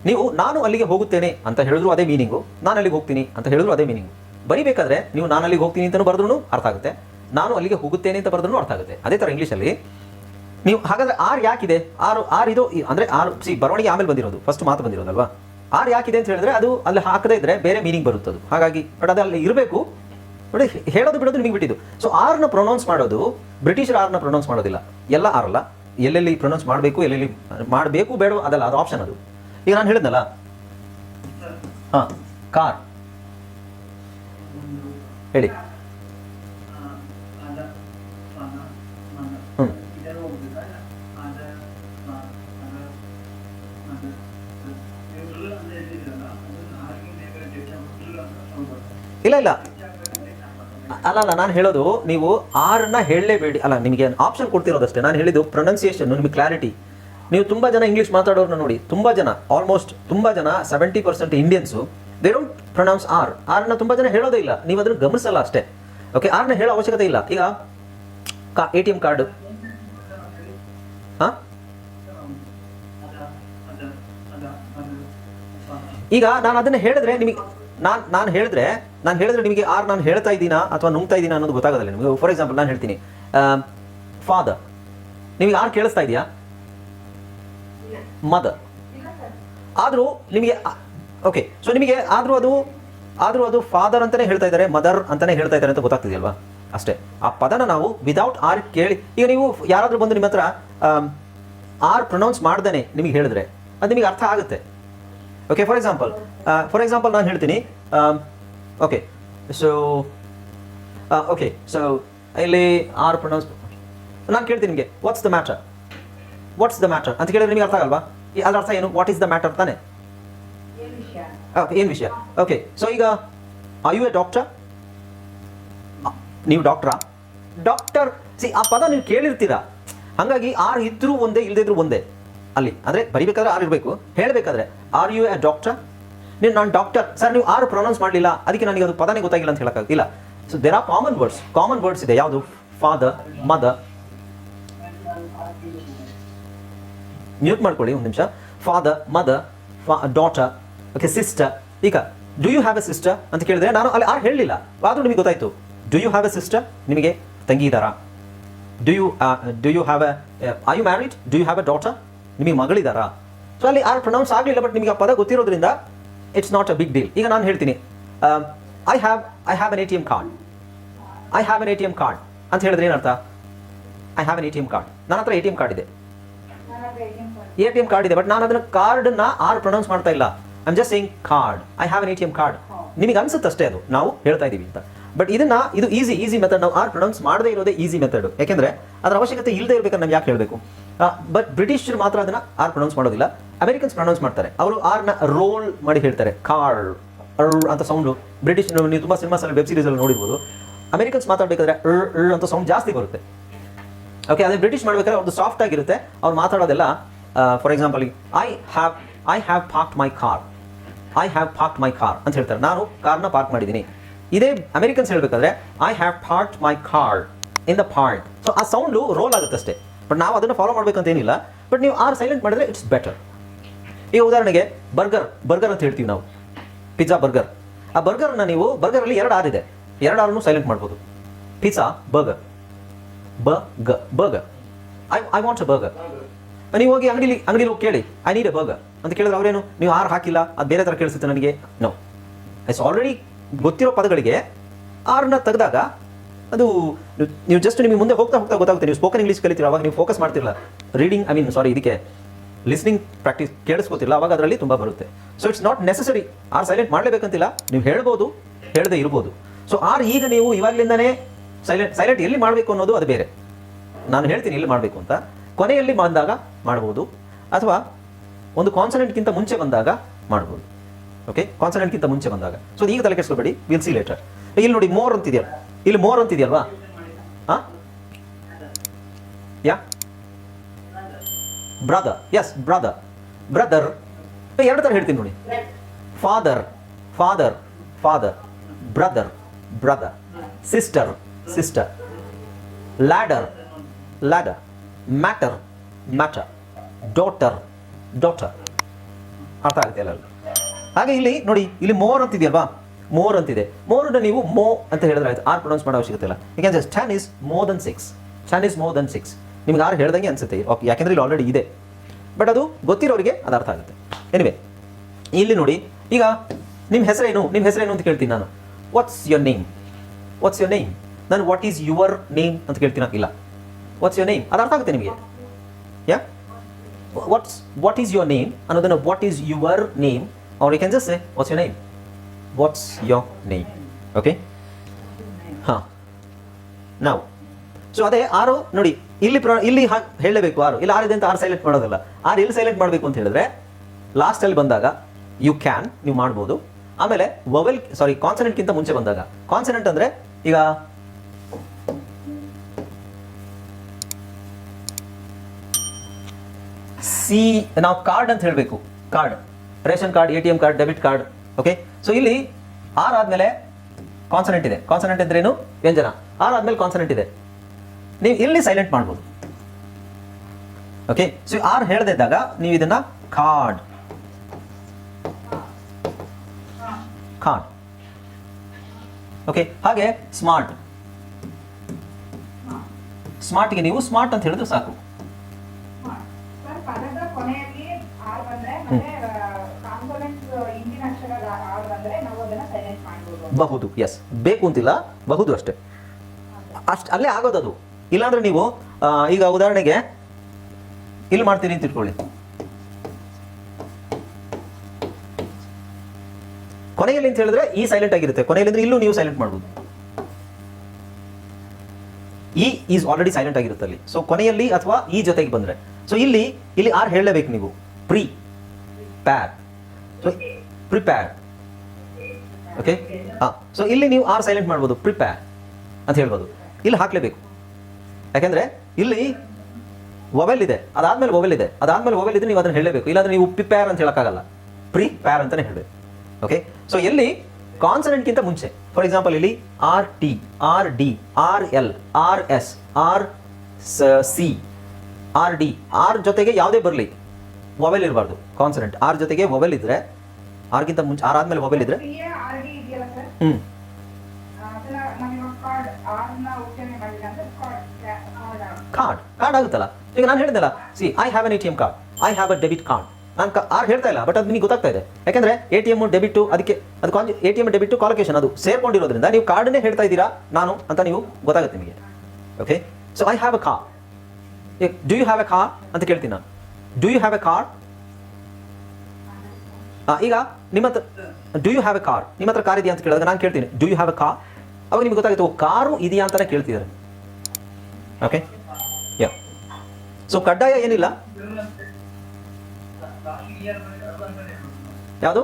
ನೀವು ನಾನು ಅಲ್ಲಿಗೆ ಹೋಗುತ್ತೇನೆ ಅಂತ ಹೇಳಿದ್ರು ಅದೇ ಮೀನಿಂಗು ನಾನು ಅಲ್ಲಿಗೆ ಹೋಗ್ತೀನಿ ಅಂತ ಹೇಳಿದ್ರು ಅದೇ ಮೀನಿಂಗು ಬರಿಬೇಕಾದ್ರೆ ನೀವು ನಾನು ಅಲ್ಲಿಗೆ ಹೋಗ್ತೀನಿ ಅಂತಲೂ ಬರೆದ್ರೂ ಅರ್ಥ ಆಗುತ್ತೆ. ನಾನು ಅಲ್ಲಿಗೆ ಹೋಗುತ್ತೇನೆ ಅಂತ ಬರೆದ್ರೂ ಅರ್ಥ ಆಗುತ್ತೆ. ಅದೇ ಥರ ಇಂಗ್ಲೀಷಲ್ಲಿ ನೀವು ಹಾಗಾದ್ರೆ ಆರ್ ಯಾಕಿದೆ? ಆರು, ಆರ್ ಇದು ಅಂದ್ರೆ ಆರು ಸಿ ಬರವಣಿಗೆ ಆಮೇಲೆ ಬಂದಿರೋದು. ಫಸ್ಟ್ ಮಾತು ಬಂದಿರೋದಲ್ವಾ? ಆರ್ ಯಾಕಿದೆ ಅಂತ ಹೇಳಿದ್ರೆ ಅದು ಅಲ್ಲಿ ಹಾಕದೇ ಇದ್ರೆ ಬೇರೆ ಮೀನಿಂಗ್ ಬರುತ್ತೆ ಅದು. ಹಾಗಾಗಿ ಬಟ್ ಅದು ಅಲ್ಲಿ ಇರಬೇಕು. ನೋಡಿ, ಹೇಳೋದು ಬಿಡೋದು ನಿಮಗೆ ಬಿಟ್ಟಿದ್ದು. ಸೊ ಆರ್ನ ಪ್ರೊನೌನ್ಸ್ ಮಾಡೋದು ಬ್ರಿಟಿಷರ್ ಆರ್ನ ಪ್ರೊನೌನ್ಸ್ ಮಾಡೋದಿಲ್ಲ. ಎಲ್ಲ ಆರ್ ಅಲ್ಲ. ಎಲ್ಲೆಲ್ಲಿ ಪ್ರೊನೌನ್ಸ್ ಮಾಡಬೇಕು, ಎಲ್ಲೆಲ್ಲಿ ಮಾಡಬೇಕು ಬೇಡ ಅದಲ್ಲ, ಅದು ಆಪ್ಷನ್ ಅದು. ಈಗ ನಾನು ಹೇಳಿದ್ನಲ್ಲ? ಹಾಂ ಕಾರ್ ಹೇಳಿ. ಇಲ್ಲ ಇಲ್ಲ. ಅಲ್ಲ ಅಲ್ಲ, ನಾನು ಹೇಳೋದು, ನೀವು ಆರನ್ನ ಹೇಳಲೇಬೇಡಿ. ಅಲ್ಲ, ನಿಮಗೆ ಆಪ್ಷನ್ ಕೊಡ್ತಿರೋದಷ್ಟೇ. ನಾನು ಹೇಳಿದ್ದು ಪ್ರೊನೌನ್ಸಿಯೇಷನ್ ನಿಮಗೆ ಕ್ಲಾರಿಟಿ ನೀವು ತುಂಬ ಜನ ಇಂಗ್ಲೀಷ್ ಮಾತಾಡೋರನ್ನ ನೋಡಿ. ತುಂಬ ಜನ ಆಲ್ಮೋಸ್ಟ್ ತುಂಬ ಜನ seventy percent Indians they don't pronounce R ಆರನ್ನ ತುಂಬ ಜನ ಹೇಳೋದೇ ಇಲ್ಲ. ನೀವು ಅದನ್ನು ಗಮನಿಸಲ್ಲ ಅಷ್ಟೇ. ಓಕೆ ಆರನ್ನ ಹೇಳೋ ಅವಶ್ಯಕತೆ ಇಲ್ಲ. ಈಗ, ಕಾ ಎ ಟಿ ಎಂ ಕಾರ್ಡು ಹಾಂ? ಈಗ ನಾನು ಅದನ್ನ ಹೇಳಿದ್ರೆ ನಿಮಗೆ, ನಾನು ನಾನು ಹೇಳಿದ್ರೆ ನಾನು ಹೇಳಿದ್ರೆ ನಿಮಗೆ ಆರ್ ನಾನು ಹೇಳ್ತಾ ಇದ್ದೀನ ಅಥವಾ ನುಂಗ್ತಾ ಇದ್ದೀನಾ ಅನ್ನೋದು ಗೊತ್ತಾಗೋದಿಲ್ಲ ನಿಮಗೆ. ಫಾರ್ ಎಕ್ಸಾಂಪಲ್ ನಾನು ಹೇಳ್ತೀನಿ. ಫಾದರ್ ನಿಮಗೆ ಆರ್ ಕೇಳಿಸ್ತಾ ಇದೆಯಾ? ಮದರ್ ಆದರೂ ನಿಮಗೆ ಓಕೆ ಸೊ ನಿಮಗೆ ಆದರೂ ಅದು ಆದರೂ ಅದು ಫಾದರ್ ಅಂತಾನೆ ಹೇಳ್ತಾ ಇದ್ದಾರೆ ಮದರ್ ಅಂತಲೇ ಹೇಳ್ತಾ ಇದ್ದಾರೆ ಅಂತ ಗೊತ್ತಾಗ್ತಿದೆಯಲ್ವಾ? ಅಷ್ಟೇ. ಆ ಪದನ ನಾವು ವಿದೌಟ್ ಆರ್ ಕೇಳಿ ಈಗ ನೀವು ಯಾರಾದರೂ ಬಂದು ನಿಮ್ಮ ಹತ್ರ ಆರ್ ಪ್ರೊನೌನ್ಸ್ ಮಾಡ್ದೇ ನಿಮಗೆ ಹೇಳಿದ್ರೆ ಅದು ನಿಮಗೆ ಅರ್ಥ ಆಗುತ್ತೆ. Okay for example for example ನಾನು ಹೇಳ್ತೀನಿ ಓಕೆ ಸೊ ಓಕೆ ಸೊ ಇಲ್ಲಿ ಆರ್ ಪ್ರೊನೌನ್ಸ್ ನಾನು ಕೇಳ್ತೀನಿ ನಿಮಗೆ. What's the matter what's the matter ಅಂತ ಕೇಳಿದ್ರೆ ನಿಮಗೆ ಅರ್ಥ ಆಗಲ್ವಾ? ಅದ್ರ ಅರ್ಥ ಏನು? ವಾಟ್ ಇಸ್ ದ ಮ್ಯಾಟರ್ ತಾನೆ? ಏನ್ ವಿಷಯ? ಓಕೆ ಏನು ವಿಷಯ? ಓಕೆ ಸೊ ಈಗ ಐ ಯು ಎ ಡಾಕ್ಟರ್ ನೀವು ಡಾಕ್ಟ್ರಾ ಡಾಕ್ಟರ್ ಸಿ ಆ ಪದ ನೀವು ಕೇಳಿರ್ತೀರಾ? ಹಾಗಾಗಿ ಆರ್ ಇದ್ರೂ ಒಂದೇ ಇಲ್ಲದಿದ್ರು ಒಂದೇ. ಅಲ್ಲಿ. ಅಂದರೆ ಬರಿಬೇಕಾದ್ರೆ ಆರ್ ಇರಬೇಕು. ಹೇಳಬೇಕಾದ್ರೆ ಆರ್ ಯು ಎ ಡಾಕ್ಟರ್ ನೀವು ನಾನು ಡಾಕ್ಟರ್ ಸರ್ ನೀವು ಆರು ಪ್ರೊನೌನ್ಸ್ ಮಾಡಲಿಲ್ಲ, ಅದಕ್ಕೆ ನನಗೆ ಅದು ಪದನೇ ಗೊತ್ತಾಗಿಲ್ಲ ಅಂತ ಹೇಳೋಕ್ಕಾಗಿಲ್ಲ so there are common words common words ಇದೆ. ಯಾವುದು? ಫಾದರ್ ಮದರ್ ಮ್ಯೂಟ್ ಮಾಡ್ಕೊಳ್ಳಿ ಒಂದು ನಿಮಿಷ. Father mother daughter okay sister ಈಗ do you have a sister ಅಂತ ಕೇಳಿದ್ರೆ ನಾನು ಅಲ್ಲಿ ಆರು ಹೇಳಲಿಲ್ಲ ಆದರೂ ನಿಮಗೆ ಗೊತ್ತಾಯ್ತು. Do you have a sister ನಿಮಗೆ ತಂಗಿ ಇದ್ದಾರಾ? Do you do you have a you married do you have a daughter ನಿಮಗೆ ಮಗಳಿದ್ದಾರಾ? ಸೊ ಅಲ್ಲಿ ಆರು ಪ್ರೊನೌನ್ಸ್ ಆಗಲಿಲ್ಲ ಬಟ್ ನಿಮಗೆ ಆ ಪದ ಗೊತ್ತಿರೋದ್ರಿಂದ it's not a big deal ಈಗ ನಾನು ಹೇಳ್ತೀನಿ. I have I have an A T M card I have an A T M card ಅಂತ ಹೇಳಿದ್ರೆ ಏನರ್ಥ I have an A T M card ನನ್ನ ಹತ್ರ ಎ ಟಿ ಎಂ ಕಾರ್ಡ್ ಇದೆ. A T M card ಇದೆ but ನಾನು ಅದನ್ನ ಕಾರ್ಡ್ನ ಆರ್ ಪ್ರೊನೌನ್ಸ್ ಮಾಡ್ತಾ ಇಲ್ಲ. I'm just saying card I have an A T M card ನಿಮಗೆ ಅನ್ಸುತ್ತೆ ಅಷ್ಟೇ ಅದು. ನಾವು ಹೇಳ್ತಾ ಇದ್ದೀವಿ ಅಂತ. ಬಟ್ ಇದನ್ನ, ಇದು ಈಸಿ ಈಸಿ ಮೆಥಡ್ ನಾವು ಆರ್ ಪ್ರೊನೌನ್ಸ್ ಮಾಡದೇ ಇರೋದೇ ಈಸಿ ಮೆಥಡ್ ಯಾಕೆಂದ್ರೆ ಅದರ ಅವಶ್ಯಕತೆ ಇಲ್ಲದೆ ಇರಬೇಕಂತ ನಾವು ಯಾಕೆ ಹೇಳಬೇಕು? ಬಟ್ ಬ್ರಿಟಿಷರು ಮಾತ್ರ ಅದನ್ನ ಆರ್ ಪ್ರೊನೌನ್ಸ್ ಮಾಡೋದಿಲ್ಲ. ಅಮೆರಿಕನ್ಸ್ ಪ್ರೊನೌನ್ಸ್ ಮಾಡ್ತಾರೆ. ಅವರು ಆರ್ನ ರೋಲ್ ಮಾಡಿ ಹೇಳ್ತಾರೆ. ಕಾರ್ ಅಂತ ಸೌಂಡು ಬ್ರಿಟಿಷ್ ನೀವು ತುಂಬ ಸಿನಿಮಾಸಲ್ಲಿ ವೆಬ್ ಸೀರೀಸ್ ಅಲ್ಲಿ ನೋಡಿರ್ಬೋದು. ಅಮೆರಿಕನ್ಸ್ ಮಾತಾಡಬೇಕಾದ್ರೆ ಅಂತ ಸೌಂಡ್ ಜಾಸ್ತಿ ಬರುತ್ತೆ. ಓಕೆ ಅದೇ ಬ್ರಿಟಿಷ್ ಮಾಡ್ಬೇಕಾದ್ರೆ ಒಂದು ಸಾಫ್ಟ್ ಆಗಿರುತ್ತೆ. ಅವ್ರು ಮಾತಾಡೋದೆಲ್ಲ for example I have I have park my car I have park my car ಅಂತ ಹೇಳ್ತಾರೆ. ನಾನು ಕಾರ್ನ ಪಾರ್ಕ್ ಮಾಡಿದ್ದೀನಿ. ಇದೇ ಅಮೆರಿಕನ್ಸ್ ಹೇಳ್ಬೇಕಾದ್ರೆ I have park my car in the part so ಆ ಸೌಂಡು ರೋಲ್ ಆಗುತ್ತೆ ಅಷ್ಟೇ ಬಟ್ ನಾವು ಅದನ್ನು ಫಾಲೋ ಮಾಡಬೇಕಂತ ಏನಿಲ್ಲ. ಬಟ್ ನೀವು ಆರ್ ಸೈಲೆಂಟ್ ಮಾಡಿದ್ರೆ ಇಟ್ಸ್ ಬೆಟರ್ ಈಗ ಉದಾಹರಣೆಗೆ ಬರ್ಗರ್ ಬರ್ಗರ್ ಅಂತ ಹೇಳ್ತೀವಿ ನಾವು. Pizza, burger. ಆ ಬರ್ಗರ್ನ ನೀವು, ಬರ್ಗರಲ್ಲಿ ಎರಡು ಆರ್ ಇದೆ. ಎರಡು ಆರನ್ನು ಸೈಲೆಂಟ್ ಮಾಡ್ಬೋದು. Pizza, burger. ಬರ್ಗ burger. I I wants a burger ನೀವು ಹೋಗಿ ಅಂಗಡಿಲಿ ಅಂಗಡಿಲಿ ಹೋಗಿ ಕೇಳಿ. ಐ ನೀಡ್ ಅ ಬರ್ಗರ್ ಅಂತ ಕೇಳಿದ್ರೆ ಅವರೇನು? ನೀವು ಆರು ಹಾಕಿಲ್ಲ, ಅದು ಬೇರೆ ಥರ ಕೇಳಿಸುತ್ತೆ ನನಗೆ? ನೋ ಇಟ್ಸ್ ಆಲ್ರೆಡಿ ಗೊತ್ತಿರೋ ಪದಗಳಿಗೆ ಆರ್ನ ತೆಗೆದಾಗ ಅದು ನೀವು ಜಸ್ಟ್ ನಿಮಗೆ ಮುಂದೆ ಹೋಗ್ತಾ ಹೋಗ್ತಾ ಗೊತ್ತಾಗುತ್ತೆ. ನೀವು ಸ್ಪೋಕನ್ ಇಂಗ್ಲೀಷ್ ಕಲಿತೀರ, ಅವಾಗ ನೀವು ಫೋಕಸ್ ಮಾಡ್ತಿರಲ್ಲ. ರೀಡಿಂಗ್ ಐ ಮೀನ್ ಸಾರಿ ಇದಕ್ಕೆ ಲಿಸ್ನಿಂಗ್ ಪ್ರಾಕ್ಟೀಸ್ ಕೇಳಿಸ್ಕೋತಿಲ್ಲ, ಅವಾಗ ಅದರಲ್ಲಿ ತುಂಬ ಬರುತ್ತೆ. So it's not necessary R silent ಮಾಡಲೇಬೇಕಂತಿಲ್ಲ. ನೀವು ಹೇಳ್ಬೋದು, ಹೇಳದೆ ಇರ್ಬೋದು. ಸೊ ಆರ್ ಈಗ ನೀವು ಇವಾಗಲಿಂದನೇ ಸೈಲೆಂಟ್ ಸೈಲೆಂಟ್ ಎಲ್ಲಿ ಮಾಡಬೇಕು ಅನ್ನೋದು ಅದು ಬೇರೆ. ನಾನು ಹೇಳ್ತೀನಿ ಎಲ್ಲಿ ಮಾಡಬೇಕು ಅಂತ. ಕೊನೆಯಲ್ಲಿ ಬಂದಾಗ ಮಾಡ್ಬೋದು. ಅಥವಾ ಒಂದು ಕಾನ್ಸನೆಂಟ್ಗಿಂತ ಮುಂಚೆ ಬಂದಾಗ ಮಾಡ್ಬೋದು. ಓಕೆ ಕಾನ್ಸನೆಂಟ್ಗಿಂತ ಮುಂಚೆ ಬಂದಾಗ. ಸೊ ಈಗ ತಲೆ ಕೆಡಿಸ್ಕೊಬೇಡಿ. ವಿಲ್ ಸಿ ಲೇಟರ್ ಇಲ್ಲಿ ನೋಡಿ ಮೋರ್ ಅಂತಿದೆಯಲ್ಲ. ಇಲ್ಲಿ ಮೋರ್ ಅಂತಿದೆಯಲ್ವಾ? ಹಾಂ yeah brother yes brother brother ಎರಡು ಥರ ಹೇಳ್ತೀನಿ ನೋಡಿ. Father father father brother brother sister sister ladder ladder matter matter daughter daughter ಅರ್ಥ ಆಗುತ್ತೆ ಅಲ್ಲ ಹಾಗೆ ಇಲ್ಲಿ ನೋಡಿ ಇಲ್ಲಿ ಮೋರ್ ಅಂತಿದೆಯಲ್ವಾ? ಮೋರ್ ಅಂತಿದೆ. ಮೋರ್ನ ನೀವು ಮೋ ಅಂತ ಹೇಳಿದ್ರೆ ಆಯ್ತು. ಆರ್ ಪ್ರೊನೌನ್ಸ್ ಮಾಡೋ ಅವಶ್ಯಕತೆ ಇಲ್ಲ. ಯಾಕೆಂದ್ರೆ ten is more than six ten is more than six ನಿಮ್ಗೆ ಯಾರು ಹೇಳ್ದಂಗೆ ಅನ್ಸುತ್ತೆ. ಓಕೆ, ಯಾಕೆಂದ್ರೆ ಇಲ್ಲಿ ಆಲ್ರೆಡಿ ಇದೆ. ಬಟ್ ಅದು ಗೊತ್ತಿರೋರಿಗೆ ಅದು ಅರ್ಥ ಆಗುತ್ತೆ. ಎನಿವೆ ಇಲ್ಲಿ ನೋಡಿ, ಈಗ ನಿಮ್ಮ ಹೆಸರೇನು? ನಿಮ್ಮ ಹೆಸರೇನು ಅಂತ ಕೇಳ್ತೀನಿ ನಾನು. What's your name what's your name ನಾನು ವಾಟ್ ಈಸ್ ಯುವರ್ ನೇಮ್ ಅಂತ ಕೇಳ್ತೀನಿ ಇಲ್ಲ. ವಾಟ್ಸ್ ಯೋರ್ ನೇಮ್ ಅದು ಅರ್ಥ ಆಗುತ್ತೆ ನಿಮಗೆ. Yeah what's what is your name ಅನ್ನೋದನ್ನು ವಾಟ್ ಈಸ್ ಯುವರ್ ನೇಮ್ ಅವ್ರ you can say what's your name what's your name okay ಹಾಂ ನಾವು ಸೊ ಅದೇ ಆರು ನೋಡಿ, ಇಲ್ಲಿ ಪ್ರ, ಇಲ್ಲಿ ಹೇಳಬೇಕು ಆರು. ಇಲ್ಲಿ ಆರಿದೆ ಅಂತ ಆರು ಸೈಲೆಂಟ್ ಮಾಡೋದಲ್ಲ. ಆರು ಇಲ್ಲಿ ಸೈಲೆಂಟ್ ಮಾಡಬೇಕು ಅಂತ ಹೇಳಿದ್ರೆ ಲಾಸ್ಟಲ್ಲಿ ಬಂದಾಗ ಯು ಕ್ಯಾನ್ ನೀವು ಮಾಡ್ಬೋದು. ಆಮೇಲೆ ವವೆಲ್ ಸಾರಿ ಕಾನ್ಸನೆಂಟ್ಗಿಂತ ಮುಂಚೆ ಬಂದಾಗ. ಕಾನ್ಸನೆಂಟ್ ಅಂದರೆ ಈಗ ಸಿ ನಾವು ಕಾರ್ಡ್ ಅಂತ ಹೇಳಬೇಕು. Card ration card, M card, debit card okay so ಇಲ್ಲಿ ಆರ್ ಆದಮೇಲೆ ಕಾನ್ಸನೆಂಟ್ ಇದೆ. ಕಾನ್ಸನೆಂಟ್ ಅಂದ್ರೇನು ವ್ಯಂಜನ. ಆರ್ ಆದಮೇಲೆ ಕಾನ್ಸನೆಂಟ್ ಇದೆ. ನೀವು ಇಲ್ಲಿ ಸೈಲೆಂಟ್ ಮಾಡ್ಬೋದು. ಓಕೆ ಸೊ ಆರ್ ಹೇಳದೇ ಇದ್ದಾಗ ನೀವು ಇದನ್ನ ಕಾಡ್ ಕಾಡ್ ಓಕೆ ಹಾಗೆ ಸ್ಮಾರ್ಟ್ ಸ್ಮಾರ್ಟ್ಗೆ ನೀವು ಸ್ಮಾರ್ಟ್ ಅಂತ ಹೇಳಿದ್ರೆ ಸಾಕು. ಬಹುದು. ಎಸ್ ಬೇಕು ಅಂತಿಲ್ಲ ಬಹುದು ಅಷ್ಟೇ. ಅಷ್ಟು ಅಲ್ಲೇ ಆಗೋದದು. ಅದು ಇಲ್ಲಾಂದ್ರೆ ನೀವು ಈಗ ಉದಾಹರಣೆಗೆ ಇಲ್ಲಿ ಮಾಡ್ತೀನಿ ಅಂತ ಇಟ್ಕೊಳ್ಳಿ. ಕೊನೆಯಲ್ಲಿ ಅಂತ ಹೇಳಿದ್ರೆ ಈ ಸೈಲೆಂಟ್ ಆಗಿರುತ್ತೆ. ಕೊನೆಯಲ್ಲಿ ಅಂದ್ರೆ ಇಲ್ಲೂ ನೀವು ಸೈಲೆಂಟ್ ಮಾಡ್ಬೋದು. ಈ ಈಸ್ ಆಲ್ರೆಡಿ ಸೈಲೆಂಟ್ ಆಗಿರುತ್ತೆ ಅಲ್ಲಿ. ಸೊ ಕೊನೆಯಲ್ಲಿ ಅಥವಾ ಈ ಜೊತೆಗೆ ಬಂದ್ರೆ. ಸೊ ಇಲ್ಲಿ ಇಲ್ಲಿ ಆರ್ ಹೇಳಲೇಬೇಕು ನೀವು. ಪ್ರೀ ಪ್ಯಾರ್ ಪ್ರಿಪೇರ್ ಓಕೆ ಹಾಂ ಸೊ ಇಲ್ಲಿ ನೀವು ಆರ್ ಸೈಲೆಂಟ್ ಮಾಡ್ಬೋದು. ಪ್ರಿಪೇರ್ ಅಂತ ಹೇಳ್ಬೋದು. ಇಲ್ಲಿ ಹಾಕ್ಲೇಬೇಕು. ಯಾಕೆಂದ್ರೆ ಇಲ್ಲಿ ಮೊಬೈಲ್ ಇದೆ ಅದಾದ್ಮೇಲೆ ಮೊಬೈಲ್ ಇದೆ ಅದಾದ್ಮೇಲೆ ಮೊಬೈಲ್ ಇದ್ರೆ ನೀವು ಅದನ್ನ ಹೇಳಬೇಕು ಇಲ್ಲಾಂದ್ರೆ ನೀವು ಪ್ರಿಪೇರ್ ಅಂತ ಹೇಳಕ್ಕಾಗಲ್ಲ. ಪ್ರಿ ಪ್ಯಾರ್ ಅಂತಾನೆ ಹೇಳಬೇಕು ಓಕೆ ಸೊ ಎಲ್ಲಿ ಕಾನ್ಸನೆಂಟ್ಗಿಂತ ಮುಂಚೆ ಫಾರ್ ಎಕ್ಸಾಂಪಲ್ ಇಲ್ಲಿ R T R D R L R S R C R D R ಜೊತೆಗೆ ಯಾವುದೇ ಬರಲಿ ಮೊಬೈಲ್ ಇರಬಾರ್ದು ಕಾನ್ಸನೆಂಟ್ ಆರ್ ಜೊತೆಗೆ ಮೊಬೈಲ್ ಇದ್ರೆ ಆರ್ಗಿಂತ ಮುಂಚೆ ಆರ್ ಆದ್ಮೇಲೆ ಮೊಬೈಲ್ ಇದ್ರೆ ಸಿ ಕಾರ್ಡ್. ಕಾರ್ಡ್ ಆಗುತ್ತಲ್ಲ? ಈಗ ನಾನು ಹೇಳಿದೆಲ್ಲ see I have an A T M card I have a debit card ನಾನು ಆರ್ ಹೇಳ್ತಾ ಇಲ್ಲ ಬಟ್ ಅದು ನಿಮಗೆ ಗೊತ್ತಾಗ್ತಾ ಇದೆ. ಯಾಕಂದ್ರೆ ಎ ಟಿ ಎಂ ಡೆಬಿಟ್ ಅದಕ್ಕೆ, ಅದು ಕಾನ್ A T M debit collocation ಅದು ಸೇರ್ಕೊಂಡಿರೋದ್ರಿಂದ ನೀವು ಕಾರ್ಡನ್ನೇ ಹೇಳ್ತಾ ಇದ್ದೀರಾ, ನಾನು ಅಂತ ನೀವು ಗೊತ್ತಾಗುತ್ತೆ ನಿಮಗೆ. Okay so I have a car do you have a car ಅಂತ ಕೇಳ್ತೀನಿ ನಾನು. Do you have a car ಈಗ ನಿಮ್ಮ ಹತ್ರ do you have a car ನಿಮ್ಮ ಹತ್ರ ಕಾರ್ ಇದೆಯಾ ಅಂತ ಕೇಳಿದಾಗ ನಾನು ಕೇಳ್ತೀನಿ. Do you have a car ಅವಾಗ ನಿಮ್ಗೆ ಗೊತ್ತಾಗುತ್ತೆ ಕಾರು ಇದೆಯಾ ಅಂತಾನೆ ಕೇಳ್ತಿದ್ದಾರೆ. ಓಕೆ ಸೊ ಕಡ್ಡಾಯ ಏನಿಲ್ಲ? ಯಾವುದು?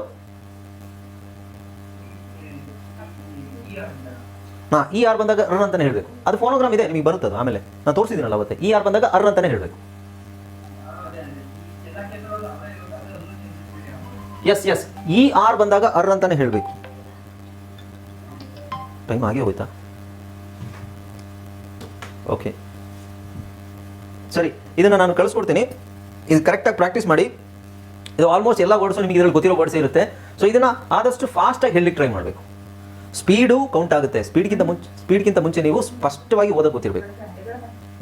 ಹಾ ಈ ಆರ್ ಬಂದಾಗ ಅರ್ ಅಂತಾನೆ ಹೇಳಬೇಕು. ಅದು ಫೋನೋಗ್ರಾಮ್ ಇದೆ, ನಿಮಗೆ ಬರುತ್ತೆ ಅದು ಆಮೇಲೆ. ನಾನು ತೋರಿಸಿದ್ದೀನಲ್ಲ ಅವತ್ತೆ. ಈ ಆರ್ ಬಂದಾಗ ಅರ್ ಅಂತಾನೆ ಹೇಳಬೇಕು. ಎಸ್ ಎಸ್ ಈ ಆರ್ ಬಂದಾಗ ಅರ್ ಅಂತಾನೆ ಹೇಳಬೇಕು. ಟೈಮ್ ಆಗಿ ಹೋಯ್ತಾ? ಓಕೆ ಸರಿ, ಇದನ್ನು ನಾನು ಕಳಿಸ್ಕೊಡ್ತೀನಿ. ಇದು ಕರೆಕ್ಟಾಗಿ ಪ್ರಾಕ್ಟೀಸ್ ಮಾಡಿ. ಇದು ಆಲ್ಮೋಸ್ಟ್ ಎಲ್ಲ ವರ್ಡ್ಸು ನಿಮಗೆ ಇದರಲ್ಲಿ ಗೊತ್ತಿರೋ ವರ್ಡ್ಸ್ ಇರುತ್ತೆ. ಸೊ ಇದನ್ನು ಆದಷ್ಟು ಫಾಸ್ಟಾಗಿ ಹೇಳಲಿಕ್ಕೆ ಟ್ರೈ ಮಾಡಬೇಕು. ಸ್ಪೀಡು ಕೌಂಟ್ ಆಗುತ್ತೆ. ಸ್ಪೀಡ್ಗಿಂತ ಮುಂಚೆ ಸ್ಪೀಡ್ಗಿಂತ ಮುಂಚೆ ನೀವು ಸ್ಪಷ್ಟವಾಗಿ ಓದೋಕೆ ಗೊತ್ತಿರಬೇಕು.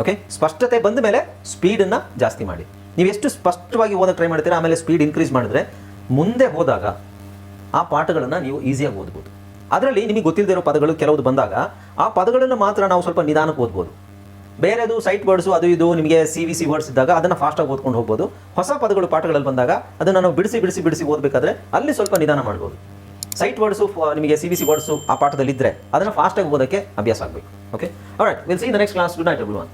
ಓಕೆ ಸ್ಪಷ್ಟತೆ ಬಂದ ಮೇಲೆ ಸ್ಪೀಡನ್ನು ಜಾಸ್ತಿ ಮಾಡಿ. ನೀವು ಎಷ್ಟು ಸ್ಪಷ್ಟವಾಗಿ ಓದೋಕೆ ಟ್ರೈ ಮಾಡ್ತೀರಾ, ಆಮೇಲೆ ಸ್ಪೀಡ್ ಇನ್ಕ್ರೀಸ್ ಮಾಡಿದ್ರೆ ಮುಂದೆ ಹೋದಾಗ ಆ ಪಾಠಗಳನ್ನು ನೀವು ಈಸಿಯಾಗಿ ಓದ್ಬೋದು. ಅದರಲ್ಲಿ ನಿಮಗೆ ಗೊತ್ತಿಲ್ಲದೆ ಇರೋ ಪದಗಳು ಕೆಲವು ಬಂದಾಗ ಆ ಪದಗಳನ್ನು ಮಾತ್ರ ನಾವು ಸ್ವಲ್ಪ ನಿಧಾನಕ್ಕೆ ಓದ್ಬೋದು. ಬೇರೆದು ಸೈಟ್ ವರ್ಡ್ಸು ಅದು ಇದು, ನಿಮಗೆ ಸಿ ವಿ ಸಿ ವರ್ಡ್ಸ್ ಇದ್ದಾಗ ಅದನ್ನು ಫಾಸ್ಟಾಗಿ ಓದ್ಕೊಂಡು ಹೋಗ್ಬೋದು. ಹೊಸ ಪದಗಳು ಪಾಠಗಳಲ್ಲಿ ಬಂದಾಗ ಅದನ್ನು ನಾವು ಬಿಡಿಸಿ ಬಿಡಿಸಿ ಬಿಡಿಸಿ ಓದಬೇಕಾದ್ರೆ ಅಲ್ಲಿ ಸ್ವಲ್ಪ ನಿಧಾನ ಮಾಡ್ಬೋದು. ಸೈಟ್ ವರ್ಡ್ಸು ನಿಮಗೆ ಸಿ ವಿ ಸಿ ವರ್ಡ್ಸು ಆ ಪಾಠದಲ್ಲಿದ್ದರೆ ಅದನ್ನು ಫಾಸ್ಟಾಗಿ ಓದೋಕ್ಕೆ ಅಭ್ಯಾಸ ಆಗಬೇಕು. Okay right will see the next class tonight one